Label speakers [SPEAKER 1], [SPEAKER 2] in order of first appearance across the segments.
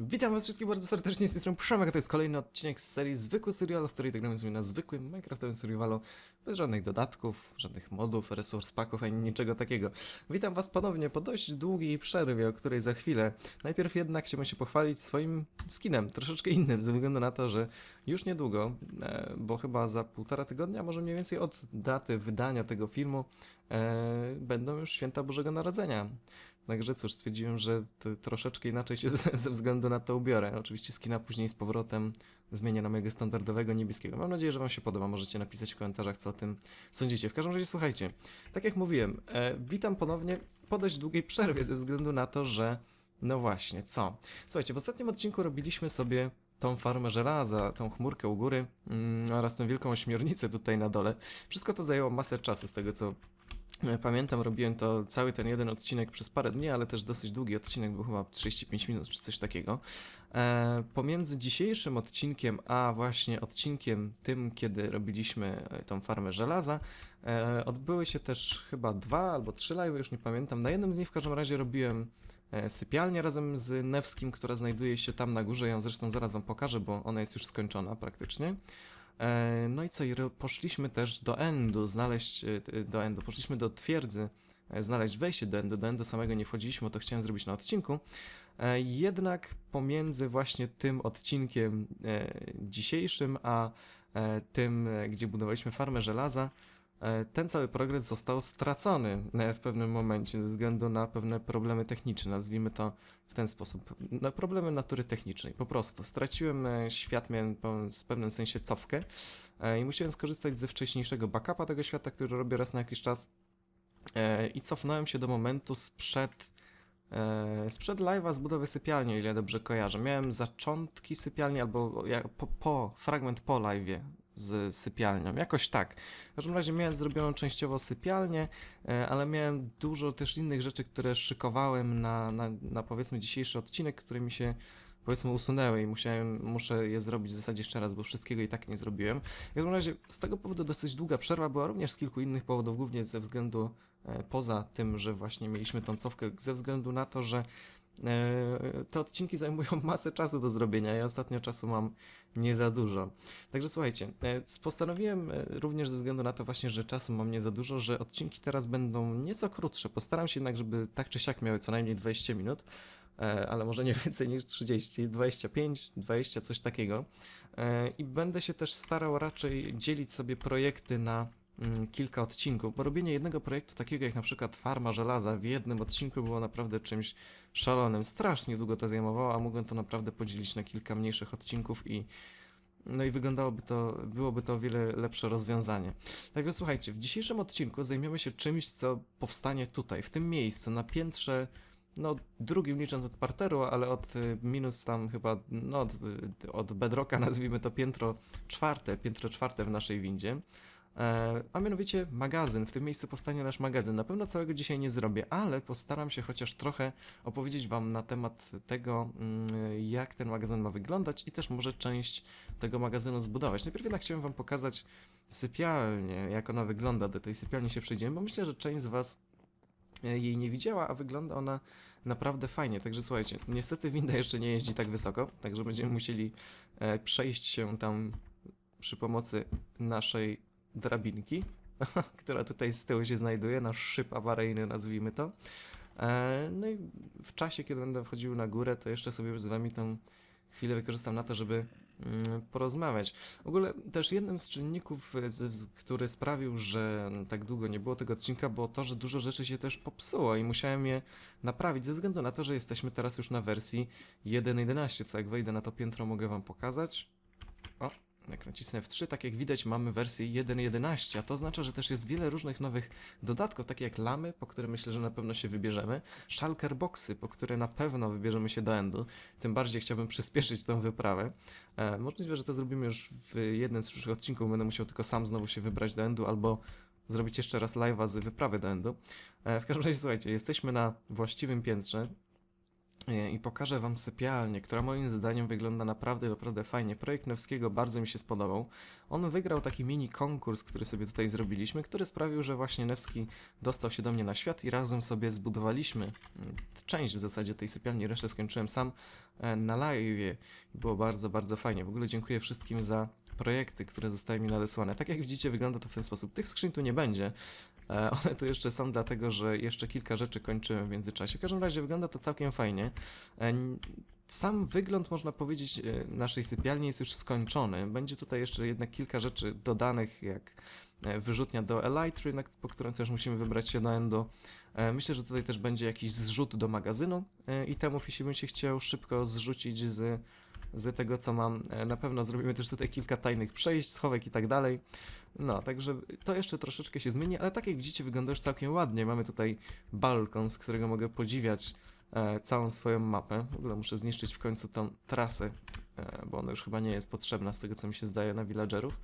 [SPEAKER 1] Witam was wszystkich bardzo serdecznie, z tej strony Przemek, to jest kolejny odcinek z serii Zwykły Serial, w której gramy sobie na zwykłym Minecraftowym Survivalu, bez żadnych dodatków, żadnych modów, resource packów, ani niczego takiego. Witam was ponownie po dość długiej przerwie, o której za chwilę. Najpierw jednak chciałbym się pochwalić swoim skinem, troszeczkę innym, ze względu na to, że już niedługo, e, bo chyba za półtora tygodnia, może mniej więcej od daty wydania tego filmu, e, będą już święta Bożego Narodzenia. Także cóż, stwierdziłem, że troszeczkę inaczej się ze, ze względu na to ubiorę. Oczywiście skina później z powrotem zmienię na mojego standardowego niebieskiego. Mam nadzieję, że Wam się podoba. Możecie napisać w komentarzach, co o tym sądzicie. W każdym razie, słuchajcie, tak jak mówiłem, e, witam ponownie po dość długiej przerwie ze względu na to, że no właśnie, co? Słuchajcie, w ostatnim odcinku robiliśmy sobie tą farmę żelaza, tą chmurkę u góry mm, oraz tą wielką ośmiornicę tutaj na dole. Wszystko to zajęło masę czasu z tego, co Pamiętam, robiłem to cały ten jeden odcinek przez parę dni, ale też dosyć długi odcinek, był chyba 35 minut czy coś takiego. E, pomiędzy dzisiejszym odcinkiem, a właśnie odcinkiem tym, kiedy robiliśmy e, tą farmę żelaza, e, odbyły się też chyba dwa albo trzy live, już nie pamiętam. Na jednym z nich w każdym razie robiłem e, sypialnię razem z Nevskim, która znajduje się tam na górze. Ja ją zresztą zaraz wam pokażę, bo ona jest już skończona praktycznie. E, No i co, i poszliśmy też do Endu, znaleźć e, t- do Endu, poszliśmy do twierdzy, e, znaleźć wejście do Endu, do Endu samego nie wchodziliśmy, bo to chciałem zrobić na odcinku. E, Jednak pomiędzy właśnie tym odcinkiem e, dzisiejszym, a e, tym, e, gdzie budowaliśmy farmę żelaza, e, ten cały progres został stracony e, w pewnym momencie ze względu na pewne problemy techniczne, nazwijmy to w ten sposób. Na problemy natury technicznej, po prostu. Straciłem e, świat, miałem w pewnym sensie cofkę e, i musiałem skorzystać ze wcześniejszego backupa tego świata, który robię raz na jakiś czas e, i cofnąłem się do momentu sprzed e, sprzed live'a z budowy sypialni, o ile dobrze kojarzę. Miałem zaczątki sypialni albo po, po fragment po live'ie z sypialnią, jakoś tak. W każdym razie miałem zrobioną częściowo sypialnię, E, ale miałem dużo też innych rzeczy, które szykowałem na, na, na powiedzmy dzisiejszy odcinek, które mi się powiedzmy usunęły i musiałem, muszę je zrobić w zasadzie jeszcze raz, bo wszystkiego i tak nie zrobiłem. W każdym razie z tego powodu dosyć długa przerwa była również z kilku innych powodów, głównie ze względu e, poza tym, że właśnie mieliśmy tą cofkę, ze względu na to, że te odcinki zajmują masę czasu do zrobienia. Ja ostatnio czasu mam nie za dużo. Także słuchajcie, e, postanowiłem e, również ze względu na to właśnie, że czasu mam nie za dużo, że odcinki teraz będą nieco krótsze. Postaram się jednak, żeby tak czy siak miały co najmniej 20 minut, e, ale może nie więcej niż 30, 25, 20, coś takiego. E, I będę się też starał raczej dzielić sobie projekty na kilka odcinków, bo robienie jednego projektu takiego jak na przykład farma żelaza w jednym odcinku było naprawdę czymś szalonym. Strasznie długo to zajmowało, a mogłem to naprawdę podzielić na kilka mniejszych odcinków i no i wyglądałoby to, byłoby to o wiele lepsze rozwiązanie. Także słuchajcie, w dzisiejszym odcinku zajmiemy się czymś, co powstanie tutaj, w tym miejscu, na piętrze, no drugim licząc od parteru, ale od y, minus tam chyba, no od, y, od bedrocka nazwijmy to piętro czwarte, piętro czwarte w naszej windzie. E, a mianowicie magazyn. W tym miejscu powstanie nasz magazyn. Na pewno całego dzisiaj nie zrobię, ale postaram się chociaż trochę opowiedzieć Wam na temat tego, mm, jak ten magazyn ma wyglądać i też może część tego magazynu zbudować. Najpierw jednak chciałem Wam pokazać sypialnię, jak ona wygląda. Do tej sypialni się przejdziemy, bo myślę, że część z Was e, jej nie widziała, a wygląda ona naprawdę fajnie. Także słuchajcie, niestety winda jeszcze nie jeździ tak wysoko, także będziemy musieli e, przejść się tam przy pomocy naszej drabinki, która tutaj z tyłu się znajduje, nasz szyb awaryjny, nazwijmy to. E, No i w czasie, kiedy będę wchodził na górę, to jeszcze sobie z wami tą chwilę wykorzystam na to, żeby mm, porozmawiać. W ogóle też jednym z czynników, e, który sprawił, że tak długo nie było tego odcinka, było to, że dużo rzeczy się też popsuło i musiałem je naprawić ze względu na to, że jesteśmy teraz już na wersji 1.11, co jak wejdę na to piętro mogę wam pokazać. O, jak nacisnę F3, tak jak widać mamy wersję 1.11, a to oznacza, że też jest wiele różnych nowych dodatków, takie jak lamy, po które myślę, że na pewno się wybierzemy, shulker boxy, po które na pewno wybierzemy się do endu, tym bardziej chciałbym przyspieszyć tą wyprawę. E, możliwe, że to zrobimy już w jednym z przyszłych odcinków, będę musiał tylko sam znowu się wybrać do endu, albo zrobić jeszcze raz live'a z wyprawy do endu. E, w każdym razie, słuchajcie, jesteśmy na właściwym piętrze, i pokażę Wam sypialnię, która moim zdaniem wygląda naprawdę, naprawdę fajnie. Projekt Newskiego bardzo mi się spodobał. On wygrał taki mini konkurs, który sobie tutaj zrobiliśmy, który sprawił, że właśnie Newski dostał się do mnie na świat i razem sobie zbudowaliśmy mm, część w zasadzie tej sypialni. Resztę skończyłem sam e, na live. Było bardzo, bardzo fajnie. W ogóle dziękuję wszystkim za projekty, które zostały mi nadesłane. Tak jak widzicie, wygląda to w ten sposób. Tych skrzyń tu nie będzie. E, One tu jeszcze są dlatego, że jeszcze kilka rzeczy kończyłem w międzyczasie. W każdym razie wygląda to całkiem fajnie. E, Sam wygląd, można powiedzieć, e, naszej sypialni jest już skończony. Będzie tutaj jeszcze jednak kilka rzeczy dodanych, jak wyrzutnia do Elytry, na- po którą też musimy wybrać się do Endo. Myślę, że tutaj też będzie jakiś zrzut do magazynu itemów, jeśli bym się chciał szybko zrzucić z, z tego, co mam. E, Na pewno zrobimy też tutaj kilka tajnych przejść, schowek i tak dalej. No, także to jeszcze troszeczkę się zmieni, ale tak jak widzicie, wygląda już całkiem ładnie. Mamy tutaj balkon, z którego mogę podziwiać e, całą swoją mapę. W ogóle muszę zniszczyć w końcu tą trasę, e, bo ona już chyba nie jest potrzebna z tego, co mi się zdaje na villagerów.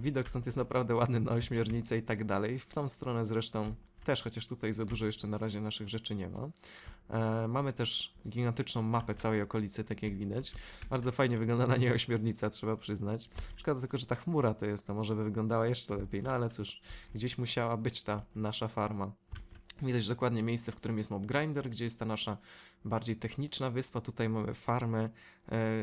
[SPEAKER 1] Widok stąd jest naprawdę ładny na ośmiornicę i tak dalej. W tą stronę zresztą też, chociaż tutaj za dużo jeszcze na razie naszych rzeczy nie ma. E, mamy też gigantyczną mapę całej okolicy, tak jak widać. Bardzo fajnie wygląda na niej ośmiornica, trzeba przyznać. Szkoda tylko, że ta chmura to jest, to może by wyglądała jeszcze lepiej, no ale cóż, gdzieś musiała być ta nasza farma. Widać dokładnie miejsce, w którym jest Mob Grinder, gdzie jest ta nasza bardziej techniczna wyspa. Tutaj mamy farmę e,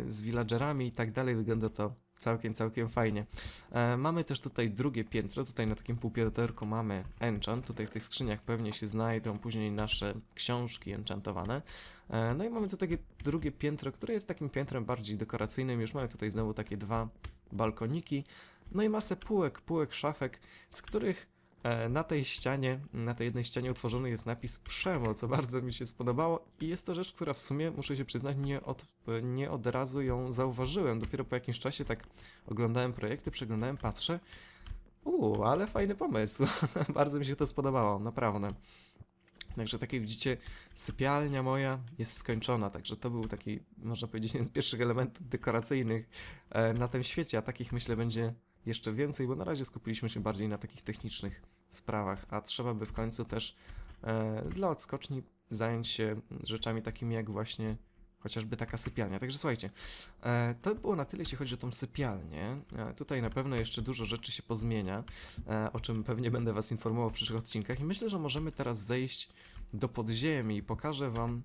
[SPEAKER 1] z villagerami i tak dalej. Wygląda to całkiem, całkiem fajnie. E, mamy też tutaj drugie piętro. Tutaj na takim półpięterku mamy enchant. Tutaj w tych skrzyniach pewnie się znajdą później nasze książki enchantowane. E, no i mamy tu takie drugie piętro, które jest takim piętrem bardziej dekoracyjnym. Już mamy tutaj znowu takie dwa balkoniki. No i masę półek, półek, szafek, z których na tej ścianie, na tej jednej ścianie utworzony jest napis Przemo, co bardzo mi się spodobało i jest to rzecz, która w sumie, muszę się przyznać, nie od, nie od razu ją zauważyłem. Dopiero po jakimś czasie tak oglądałem projekty, przeglądałem, patrzę. Uuu, ale fajny pomysł. bardzo mi się to spodobało, naprawdę. Także tak jak widzicie, sypialnia moja jest skończona, także to był taki, można powiedzieć, jeden z pierwszych elementów dekoracyjnych e, na tym świecie, a takich myślę będzie jeszcze więcej, bo na razie skupiliśmy się bardziej na takich technicznych sprawach, a trzeba by w końcu też e, dla odskoczni zająć się rzeczami takimi jak właśnie chociażby taka sypialnia. Także słuchajcie, e, to było na tyle, jeśli chodzi o tą sypialnię. E, tutaj na pewno jeszcze dużo rzeczy się pozmienia, e, o czym pewnie będę Was informował w przyszłych odcinkach i myślę, że możemy teraz zejść do podziemi i pokażę Wam,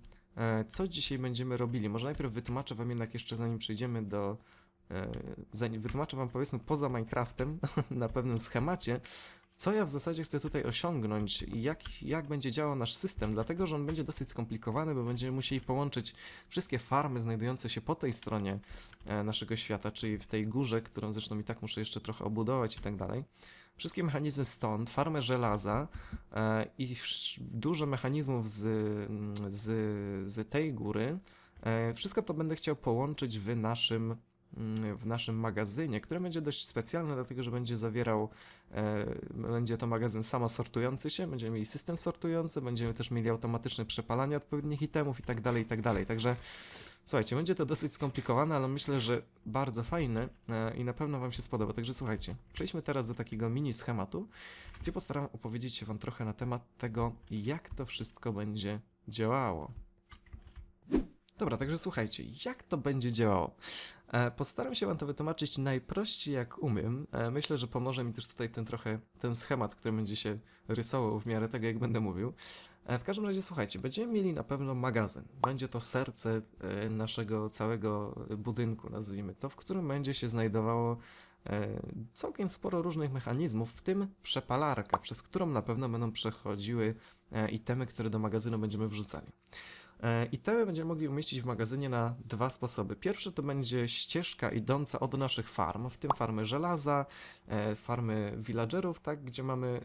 [SPEAKER 1] co dzisiaj będziemy robili. Może najpierw wytłumaczę Wam jednak jeszcze, zanim przejdziemy do zanim wytłumaczę Wam powiedzmy poza Minecraftem na pewnym schemacie, co ja w zasadzie chcę tutaj osiągnąć i jak, jak będzie działał nasz system, dlatego że on będzie dosyć skomplikowany, bo będziemy musieli połączyć wszystkie farmy znajdujące się po tej stronie e, naszego świata, czyli w tej górze, którą zresztą i tak muszę jeszcze trochę obudować i tak dalej. Wszystkie mechanizmy stąd, farmę żelaza e, i dużo mechanizmów z, z, z tej góry. E, wszystko to będę chciał połączyć w naszym w naszym magazynie, który będzie dość specjalny, dlatego że będzie zawierał, e, będzie to magazyn samosortujący się, będziemy mieli system sortujący, będziemy też mieli automatyczne przepalanie odpowiednich itemów i tak dalej, i tak dalej. Także słuchajcie, będzie to dosyć skomplikowane, ale myślę, że bardzo fajne e, i na pewno Wam się spodoba. Także słuchajcie, przejdźmy teraz do takiego mini schematu, gdzie postaram opowiedzieć się Wam trochę na temat tego, jak to wszystko będzie działało. Dobra, także słuchajcie, jak to będzie działało? E, Postaram się Wam to wytłumaczyć najprościej jak umiem. E, Myślę, że pomoże mi też tutaj ten trochę ten schemat, który będzie się rysował w miarę tego, jak będę mówił. E, W każdym razie słuchajcie, będziemy mieli na pewno magazyn. Będzie to serce naszego całego budynku, nazwijmy to, w którym będzie się znajdowało całkiem sporo różnych mechanizmów, w tym przepalarka, przez którą na pewno będą przechodziły itemy, które do magazynu będziemy wrzucali. E, Itemy będziemy mogli umieścić w magazynie na dwa sposoby. Pierwszy to będzie ścieżka idąca od naszych farm, w tym farmy żelaza, e, farmy villagerów, tak, gdzie mamy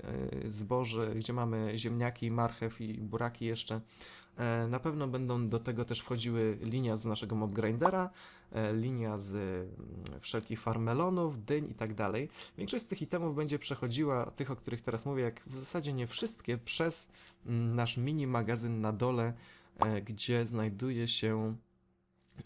[SPEAKER 1] e, zboże, gdzie mamy ziemniaki, marchew i buraki jeszcze. Na pewno będą do tego też wchodziły linia z naszego mob grindera, e, linia z mm, wszelkich farm melonów, dyń i tak dalej. Większość z tych itemów będzie przechodziła, tych o których teraz mówię, jak w zasadzie nie wszystkie, przez mm, nasz mini magazyn na dole, gdzie znajduje się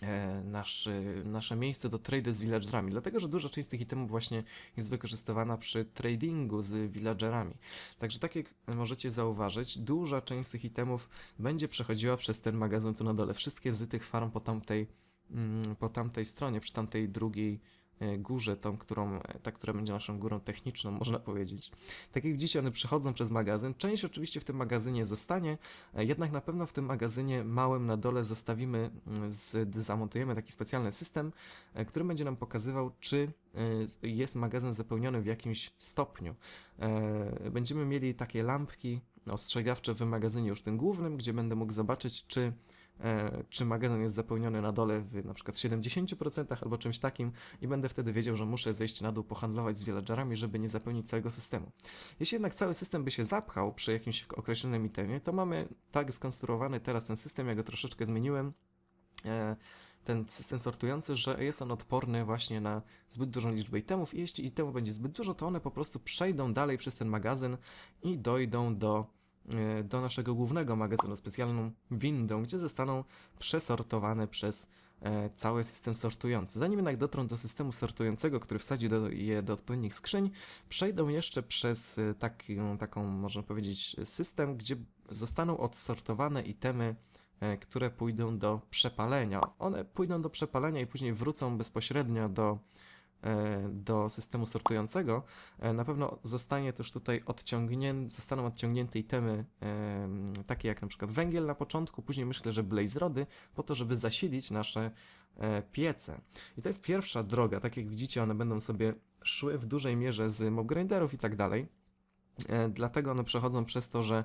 [SPEAKER 1] e, nasz, e, nasze miejsce do trade z villagerami, dlatego że duża część z tych itemów właśnie jest wykorzystywana przy tradingu z villagerami. Także tak jak możecie zauważyć, duża część z tych itemów będzie przechodziła przez ten magazyn tu na dole. Wszystkie z tych farm po tamtej, mm, po tamtej stronie, przy tamtej drugiej e, górze, tą, którą, e, ta, która będzie naszą górą techniczną, można powiedzieć. Tak jak widzicie, one przechodzą przez magazyn. Część oczywiście w tym magazynie zostanie, e, jednak na pewno w tym magazynie małym na dole zostawimy, mm, zamontujemy taki specjalny system, e, który będzie nam pokazywał, czy e, jest magazyn zapełniony w jakimś stopniu. E, Będziemy mieli takie lampki ostrzegawcze w magazynie już tym głównym, gdzie będę mógł zobaczyć, czy e, czy magazyn jest zapełniony na dole w na przykład 70% albo czymś takim i będę wtedy wiedział, że muszę zejść na dół, pohandlować z villagerami, żeby nie zapełnić całego systemu. Jeśli jednak cały system by się zapchał przy jakimś określonym itemie, to mamy tak skonstruowany teraz ten system, ja go troszeczkę zmieniłem, e, ten system sortujący, że jest on odporny właśnie na zbyt dużą liczbę itemów i jeśli itemów będzie zbyt dużo, to one po prostu przejdą dalej przez ten magazyn i dojdą do e, do naszego głównego magazynu specjalną windą, gdzie zostaną przesortowane przez e, cały system sortujący. Zanim jednak dotrą do systemu sortującego, który wsadzi do, je do odpowiednich skrzyń, przejdą jeszcze przez e, taki, taką, można powiedzieć, system, gdzie zostaną odsortowane itemy, e, które pójdą do przepalenia. One pójdą do przepalenia i później wrócą bezpośrednio do e, do systemu sortującego, E, na pewno zostanie też tutaj odciągnięte, zostaną odciągnięte itemy em, takie jak na przykład węgiel na początku, później myślę, że blaze rody, po to, żeby zasilić nasze e, piece. I to jest pierwsza droga, tak jak widzicie, one będą sobie szły w dużej mierze z mob grinderów i tak dalej. E, Dlatego one przechodzą przez to, że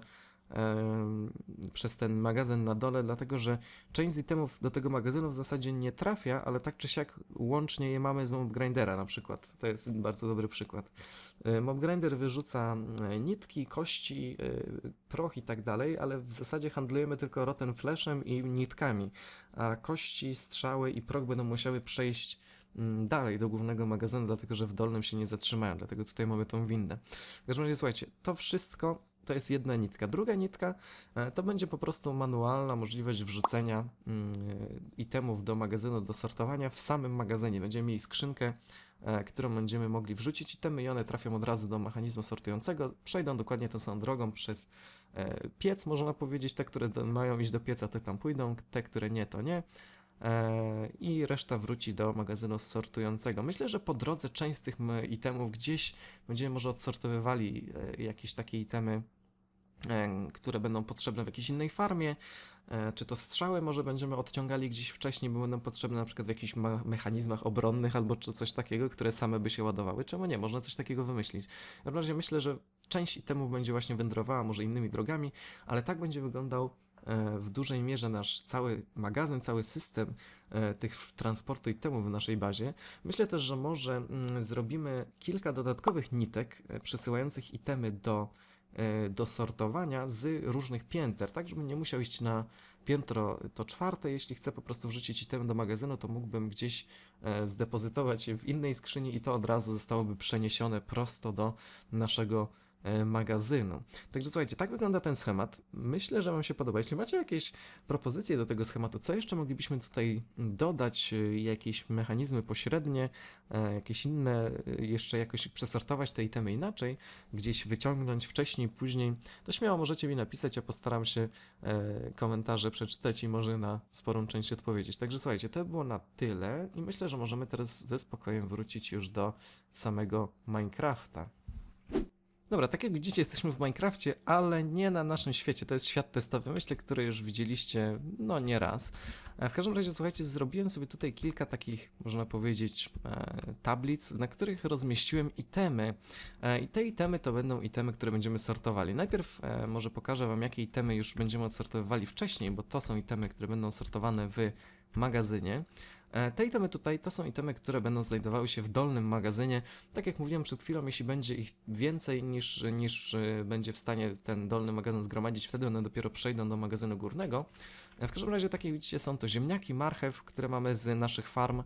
[SPEAKER 1] przez ten magazyn na dole, dlatego że część z itemów do tego magazynu w zasadzie nie trafia, ale tak czy siak łącznie je mamy z mob grindera na przykład. To jest bardzo dobry przykład. E, Mob grinder wyrzuca e, nitki, kości, e, proch i tak dalej, ale w zasadzie handlujemy tylko rotten flashem i nitkami, a kości, strzały i proch będą musiały przejść mm, dalej do głównego magazynu, dlatego że w dolnym się nie zatrzymają, dlatego tutaj mamy tą windę. W każdym razie słuchajcie, to wszystko to jest jedna nitka. Druga nitka e, to będzie po prostu manualna możliwość wrzucenia mm, itemów do magazynu do sortowania w samym magazynie. Będziemy mieli skrzynkę, e, którą będziemy mogli wrzucić itemy i one trafią od razu do mechanizmu sortującego, przejdą dokładnie tą samą drogą przez e, piec, można powiedzieć, te, które mają iść do pieca, te tam pójdą, te, które nie, to nie. E, I reszta wróci do magazynu sortującego. Myślę, że po drodze część z tych itemów gdzieś będziemy może odsortowywali e, jakieś takie itemy, e, które będą potrzebne w jakiejś innej farmie. E, Czy to strzały może będziemy odciągali gdzieś wcześniej, bo będą potrzebne na przykład w jakichś me- mechanizmach obronnych albo czy coś takiego, które same by się ładowały. Czemu nie? Można coś takiego wymyślić. W każdym razie myślę, że część itemów będzie właśnie wędrowała może innymi drogami, ale tak będzie wyglądał e, w dużej mierze nasz cały magazyn, cały system e, tych transportu itemów w naszej bazie. Myślę też, że może mm, zrobimy kilka dodatkowych nitek e, przesyłających itemy do e, do sortowania z różnych pięter, tak żebym nie musiał iść na piętro to czwarte. Jeśli chcę po prostu wrzucić item do magazynu, to mógłbym gdzieś e, zdepozytować je w innej skrzyni i to od razu zostałoby przeniesione prosto do naszego e, magazynu. Także słuchajcie, tak wygląda ten schemat. Myślę, że Wam się podoba. Jeśli macie jakieś propozycje do tego schematu, co jeszcze moglibyśmy tutaj dodać, e, jakieś mechanizmy pośrednie, e, jakieś inne, e, jeszcze jakoś przesortować te itemy inaczej, gdzieś wyciągnąć wcześniej, później, to śmiało możecie mi napisać, ja postaram się e, komentarze przeczytać i może na sporą część odpowiedzieć. Także słuchajcie, to było na tyle i myślę, że możemy teraz ze spokojem wrócić już do samego Minecrafta. Dobra, tak jak widzicie, jesteśmy w Minecrafcie, ale nie na naszym świecie. To jest świat testowy, myślę, który już widzieliście, no nie raz. E, W każdym razie, słuchajcie, zrobiłem sobie tutaj kilka takich, można powiedzieć, e, tablic, na których rozmieściłem itemy. E, I te itemy to będą itemy, które będziemy sortowali. Najpierw może pokażę Wam, jakie itemy już będziemy odsortowywali wcześniej, bo to są itemy, które będą sortowane w magazynie. E, Te itemy tutaj to są itemy, które będą znajdowały się w dolnym magazynie. Tak jak mówiłem przed chwilą, jeśli będzie ich więcej niż, niż e, będzie w stanie ten dolny magazyn zgromadzić, wtedy one dopiero przejdą do magazynu górnego. E, W każdym razie, tak jak widzicie, są to ziemniaki, marchew, które mamy z naszych farm.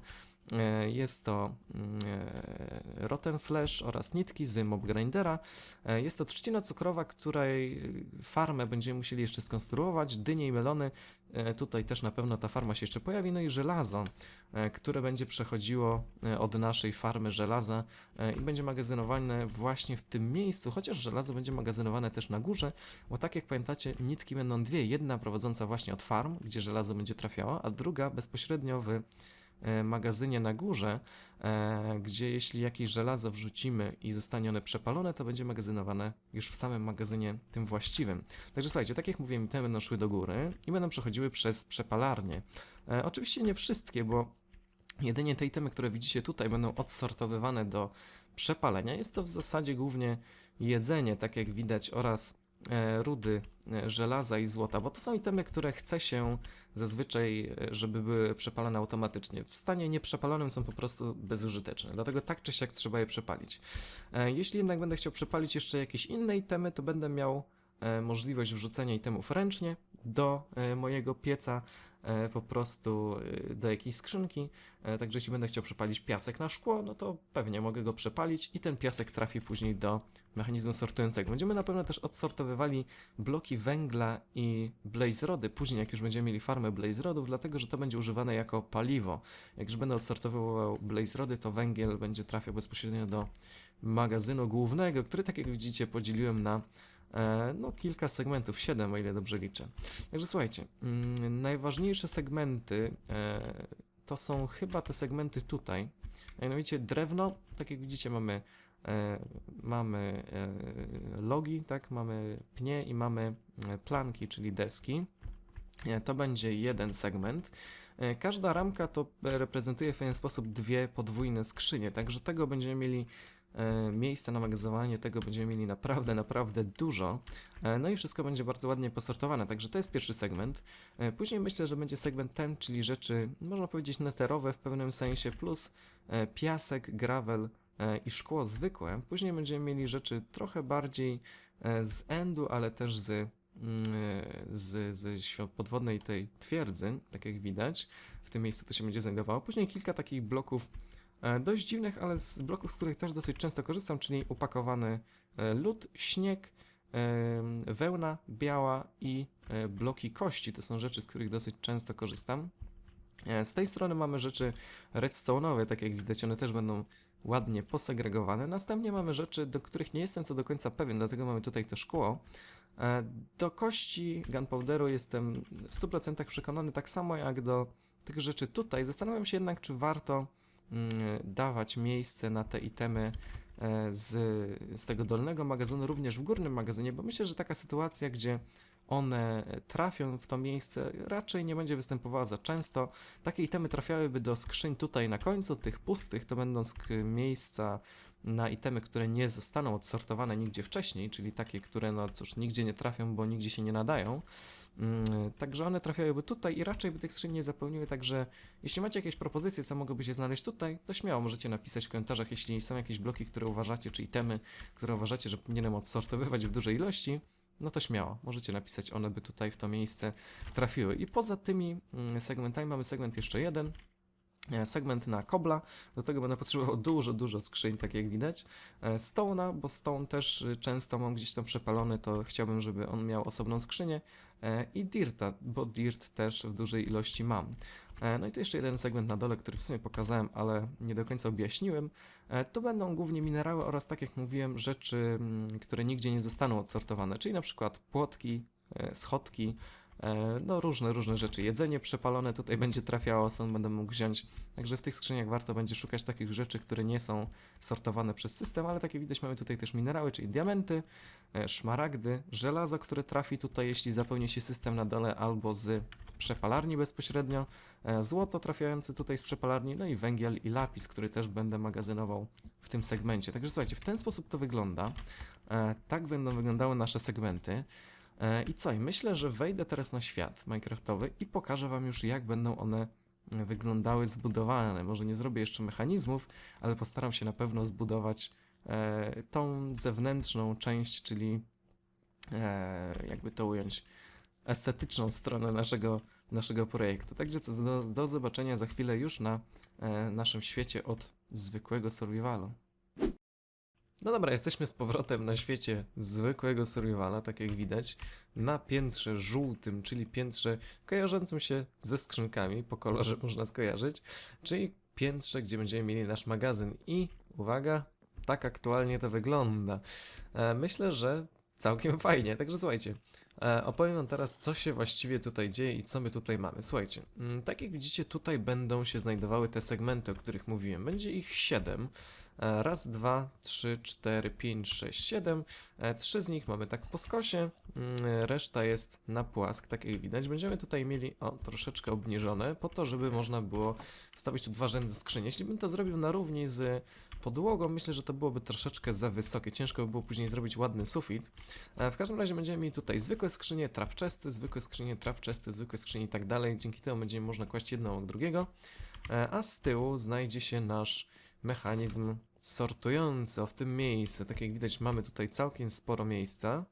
[SPEAKER 1] E, Jest to mm, e, Rotten Flash oraz nitki z Mob Grindera. E, Jest to trzcina cukrowa, której farmę będziemy musieli jeszcze skonstruować, dynie i melony. Tutaj też na pewno ta farma się jeszcze pojawi, no i żelazo, które będzie przechodziło od naszej farmy żelaza i będzie magazynowane właśnie w tym miejscu, chociaż żelazo będzie magazynowane też na górze, bo tak jak pamiętacie, nitki będą dwie. Jedna prowadząca właśnie od farm, gdzie żelazo będzie trafiało, a druga bezpośrednio w magazynie na górze, e, gdzie jeśli jakieś żelazo wrzucimy i zostanie one przepalone, to będzie magazynowane już w samym magazynie tym właściwym. Także słuchajcie, tak jak mówiłem, te będą szły do góry i będą przechodziły przez przepalarnię. E, oczywiście nie wszystkie, bo jedynie te itemy, które widzicie tutaj, będą odsortowywane do przepalenia. Jest to w zasadzie głównie jedzenie, tak jak widać, oraz e, rudy e, żelaza i złota, bo to są itemy, które chce się zazwyczaj, e, żeby były przepalane automatycznie. W stanie nieprzepalonym są po prostu bezużyteczne, dlatego tak czy siak trzeba je przepalić. E, Jeśli jednak będę chciał przepalić jeszcze jakieś inne itemy, to będę miał e, możliwość wrzucenia itemów ręcznie do e, mojego pieca, e, po prostu e, do jakiejś skrzynki. E, Także jeśli będę chciał przepalić piasek na szkło, no to pewnie mogę go przepalić i ten piasek trafi później do mechanizmu sortującego. Będziemy na pewno też odsortowywali bloki węgla i blaze rody później, jak już będziemy mieli farmę blaze rodów, dlatego że to będzie używane jako paliwo. Jak już będę odsortowywał blaze rody, to węgiel będzie trafiał bezpośrednio do magazynu głównego, który tak jak widzicie podzieliłem na e, no, kilka segmentów, 7 o ile dobrze liczę. Także słuchajcie, mm, najważniejsze segmenty e, to są chyba te segmenty tutaj. Mianowicie drewno, tak jak widzicie mamy mamy e, logi, tak, mamy pnie i mamy e, planki, czyli deski. E, To będzie jeden segment. E, Każda ramka to e, reprezentuje w pewien sposób dwie podwójne skrzynie, także tego będziemy mieli e, miejsca na magazynowanie, tego będziemy mieli naprawdę, naprawdę dużo. E, No i wszystko będzie bardzo ładnie posortowane, także to jest pierwszy segment. E, Później myślę, że będzie segment ten, czyli rzeczy, można powiedzieć, neterowe w pewnym sensie, plus e, piasek, gravel e, i szkło zwykłe. Później będziemy mieli rzeczy trochę bardziej e, z endu, ale też z, mm, e, z, z podwodnej tej twierdzy, tak jak widać. W tym miejscu to się będzie znajdowało. Później kilka takich bloków e, dość dziwnych, ale z bloków, z których też dosyć często korzystam, czyli upakowany e, lód, śnieg, e, wełna biała i e, bloki kości. To są rzeczy, z których dosyć często korzystam. E, Z tej strony mamy rzeczy redstone'owe, tak jak widać, one też będą ładnie posegregowane. Następnie mamy rzeczy, do których nie jestem co do końca pewien, dlatego mamy tutaj to szkło. E, Do kości gunpowderu jestem w 100% przekonany, tak samo jak do tych rzeczy tutaj. Zastanawiam się jednak, czy warto mm, dawać miejsce na te itemy e, z, z tego dolnego magazynu, również w górnym magazynie, bo myślę, że taka sytuacja, gdzie one trafią w to miejsce, raczej nie będzie występowała za często. Takie itemy trafiałyby do skrzyń tutaj na końcu, tych pustych, to będą miejsca na itemy, które nie zostaną odsortowane nigdzie wcześniej, czyli takie, które no cóż, nigdzie nie trafią, bo nigdzie się nie nadają. Mm, Także one trafiałyby tutaj i raczej by tych skrzyń nie zapełniły, także jeśli macie jakieś propozycje, co mogłoby się znaleźć tutaj, to śmiało możecie napisać w komentarzach, jeśli są jakieś bloki, które uważacie, czy itemy, które uważacie, że powinienem odsortowywać w dużej ilości, no to śmiało, możecie napisać, one by tutaj w to miejsce trafiły. I poza tymi mm, segmentami mamy segment jeszcze jeden, segment na kobla, do tego będę potrzebował dużo, dużo skrzyń, tak jak widać. E, Stone'a, bo stone też y, często mam gdzieś tam przepalony, to chciałbym, żeby on miał osobną skrzynię. E, I dirta, bo dirt też w dużej ilości mam. E, No i tu jeszcze jeden segment na dole, który w sumie pokazałem, ale nie do końca objaśniłem. E, To będą głównie minerały oraz, tak jak mówiłem, rzeczy, mm, które nigdzie nie zostaną odsortowane, czyli na przykład płotki, e, schodki, e, no różne, różne rzeczy. Jedzenie przepalone tutaj będzie trafiało, stąd będę mógł wziąć. Także w tych skrzyniach warto będzie szukać takich rzeczy, które nie są sortowane przez system, ale takie widać mamy tutaj też minerały, czyli diamenty, e, szmaragdy, żelazo, które trafi tutaj, jeśli zapełni się system na dole albo z przepalarni bezpośrednio, e, złoto trafiające tutaj z przepalarni, no i węgiel i lapis, który też będę magazynował w tym segmencie. Także słuchajcie, w ten sposób to wygląda. E, Tak będą wyglądały nasze segmenty. E, I co? I myślę, że wejdę teraz na świat Minecraftowy i pokażę Wam już, jak będą one e, wyglądały zbudowane. Może nie zrobię jeszcze mechanizmów, ale postaram się na pewno zbudować e, tą zewnętrzną część, czyli jakby to ująć, estetyczną stronę naszego, naszego projektu. Także do, do zobaczenia za chwilę już na naszym świecie od zwykłego survivalu. No dobra, jesteśmy z powrotem na świecie zwykłego survivala, tak jak widać, na piętrze żółtym, czyli piętrze kojarzącym się ze skrzynkami, po kolorze można skojarzyć, czyli piętrze, gdzie będziemy mieli nasz magazyn i uwaga, tak aktualnie to wygląda. E, myślę, że całkiem fajnie, także słuchajcie, e, opowiem wam teraz, co się właściwie tutaj dzieje i co my tutaj mamy. Słuchajcie, mm, tak jak widzicie, tutaj będą się znajdowały te segmenty, o których mówiłem. Będzie ich 7. E, Raz, dwa, trzy, cztery, pięć, sześć, siedem. E, Trzy z nich mamy tak po skosie, mm, reszta jest na płask, tak jak widać. Będziemy tutaj mieli o, troszeczkę obniżone, po to, żeby można było wstawić tu dwa rzędy skrzyni. Jeśli bym to zrobił na równi z podłogą, myślę, że to byłoby troszeczkę za wysokie. Ciężko by było później zrobić ładny sufit. E, W każdym razie będziemy mieli tutaj zwykłe skrzynie, trapczesty, zwykłe skrzynie, trapczesty, zwykłe skrzynie i tak dalej. Dzięki temu będziemy można kłaść jedną obok drugiego. E, A z tyłu znajdzie się nasz mechanizm sortujący o w tym miejscu. Tak jak widać, mamy tutaj całkiem sporo miejsca.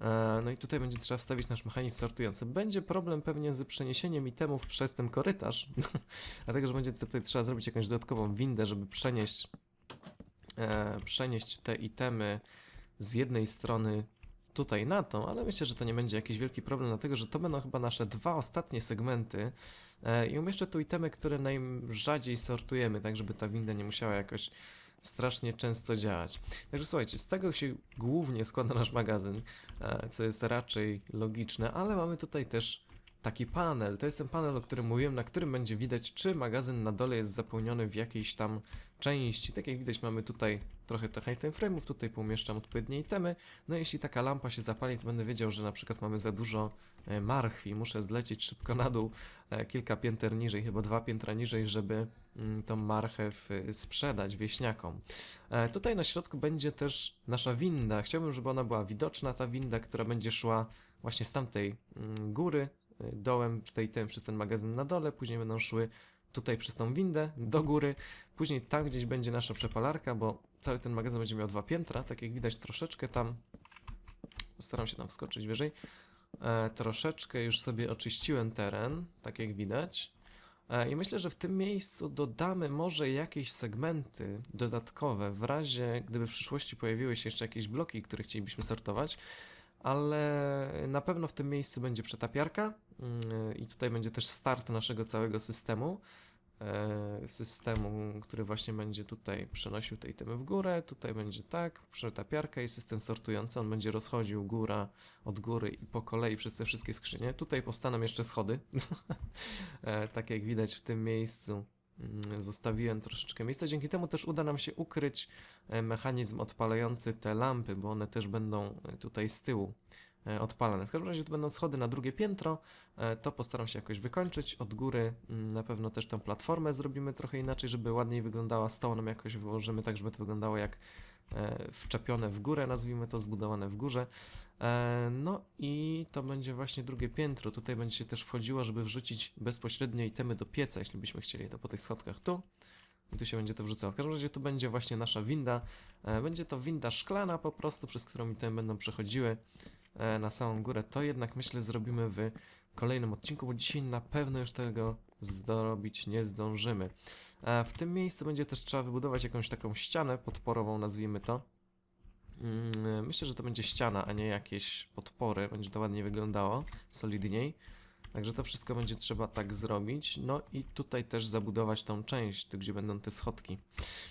[SPEAKER 1] E, No i tutaj będzie trzeba wstawić nasz mechanizm sortujący. Będzie problem pewnie z przeniesieniem itemów przez ten korytarz, dlatego że będzie tutaj trzeba zrobić jakąś dodatkową windę, żeby przenieść, e, przenieść te itemy z jednej strony tutaj na tą, ale myślę, że to nie będzie jakiś wielki problem, dlatego że to będą chyba nasze dwa ostatnie segmenty e, i umieszczę tu itemy, które najrzadziej sortujemy, tak żeby ta winda nie musiała jakoś strasznie często działać. Także słuchajcie, z tego się głównie składa nasz magazyn, e, co jest raczej logiczne, ale mamy tutaj też taki panel. To jest ten panel, o którym mówiłem, na którym będzie widać, czy magazyn na dole jest zapełniony w jakiejś tam części. Tak jak widać, mamy tutaj trochę tych frame'ów, tutaj pomieszczam odpowiednie itemy. No jeśli taka lampa się zapali, to będę wiedział, że na przykład mamy za dużo marchwi. Muszę zlecieć szybko na dół e, kilka pięter niżej, chyba dwa piętra niżej, żeby mm, tą marchew sprzedać wieśniakom. E, Tutaj na środku będzie też nasza winda. Chciałbym, żeby ona była widoczna, ta winda, która będzie szła właśnie z tamtej mm, góry, dołem, tutaj ten, przez ten magazyn na dole, później będą szły tutaj przez tą windę do góry, później tam gdzieś będzie nasza przepalarka, bo cały ten magazyn będzie miał dwa piętra, tak jak widać troszeczkę tam, postaram się tam wskoczyć wyżej, e, troszeczkę już sobie oczyściłem teren, tak jak widać, E, I myślę, że w tym miejscu dodamy może jakieś segmenty dodatkowe, w razie gdyby w przyszłości pojawiły się jeszcze jakieś bloki, które chcielibyśmy sortować, ale na pewno w tym miejscu będzie przetapiarka mm, i tutaj będzie też start naszego całego systemu. E, Systemu, który właśnie będzie tutaj przenosił te itemy w górę. Tutaj będzie tak, przetapiarka i system sortujący. On będzie rozchodził góra od góry i po kolei przez te wszystkie skrzynie. Tutaj powstaną jeszcze schody. E, tak jak widać w tym miejscu mm, zostawiłem troszeczkę miejsca. Dzięki temu też uda nam się ukryć e, mechanizm odpalający te lampy, bo one też będą tutaj z tyłu odpalane. W każdym razie to będą schody na drugie piętro. E, To postaram się jakoś wykończyć. Od góry mm, na pewno też tę platformę zrobimy trochę inaczej, żeby ładniej wyglądała. Stołem jakoś wyłożymy tak, żeby to wyglądało jak e, wczepione w górę, nazwijmy to, zbudowane w górze. E, No i to będzie właśnie drugie piętro. Tutaj będzie się też wchodziło, żeby wrzucić bezpośrednio itemy do pieca, jeśli byśmy chcieli to po tych schodkach tu. I tu się będzie to wrzucało. W każdym razie tu będzie właśnie nasza winda. E, Będzie to winda szklana po prostu, przez którą itemy będą przechodziły e, na samą górę. To jednak myślę zrobimy w kolejnym odcinku, bo dzisiaj na pewno już tego zrobić nie zdążymy. E, W tym miejscu będzie też trzeba wybudować jakąś taką ścianę podporową, nazwijmy to. Mm, Myślę, że to będzie ściana, a nie jakieś podpory. Będzie to ładnie wyglądało, solidniej. Także to wszystko będzie trzeba tak zrobić. No i tutaj też zabudować tą część, gdzie będą te schodki.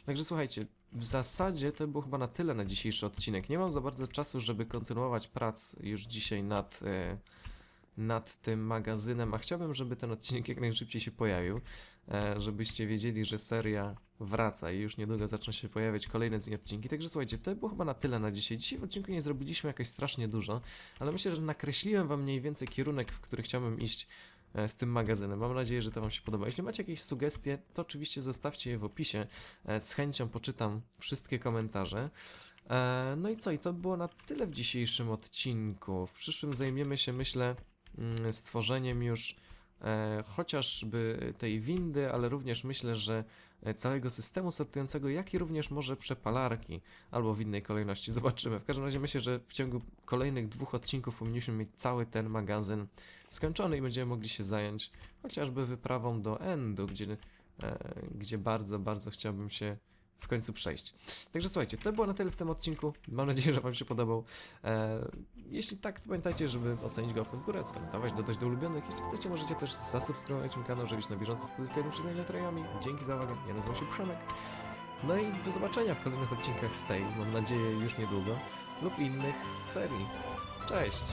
[SPEAKER 1] Także słuchajcie, w zasadzie to było chyba na tyle na dzisiejszy odcinek. Nie mam za bardzo czasu, żeby kontynuować prac już dzisiaj nad, e, nad tym magazynem, a chciałbym, żeby ten odcinek jak najszybciej się pojawił, e, żebyście wiedzieli, że seria wraca i już niedługo zaczną się pojawiać kolejne z niej odcinki. Także słuchajcie, to było chyba na tyle na dzisiaj. Dzisiaj w odcinku nie zrobiliśmy jakoś strasznie dużo, ale myślę, że nakreśliłem wam mniej więcej kierunek, w który chciałbym iść z tym magazynem. Mam nadzieję, że to wam się podoba. Jeśli macie jakieś sugestie, to oczywiście zostawcie je w opisie. E, Z chęcią poczytam wszystkie komentarze. E, No i co? I to było na tyle w dzisiejszym odcinku. W przyszłym zajmiemy się, myślę, mm, stworzeniem już e, chociażby tej windy, ale również myślę, że e, całego systemu sortującego, jak i również może przepalarki, albo w innej kolejności. Zobaczymy. W każdym razie myślę, że w ciągu kolejnych dwóch odcinków powinniśmy mieć cały ten magazyn skończony i będziemy mogli się zająć chociażby wyprawą do Endu, gdzie e, gdzie bardzo, bardzo chciałbym się w końcu przejść. Także słuchajcie, to było na tyle w tym odcinku. Mam nadzieję, że Wam się podobał. E, jeśli tak, to pamiętajcie, żeby ocenić go w górę, skomentować, dodać do ulubionych. Jeśli chcecie, możecie też zasubskrybować mój kanał, żeby być na bieżąco z politykami przyznania trajami. Dzięki za uwagę, ja nazywam się Przemek. No i do zobaczenia w kolejnych odcinkach Stay, mam nadzieję już niedługo, lub innych serii. Cześć!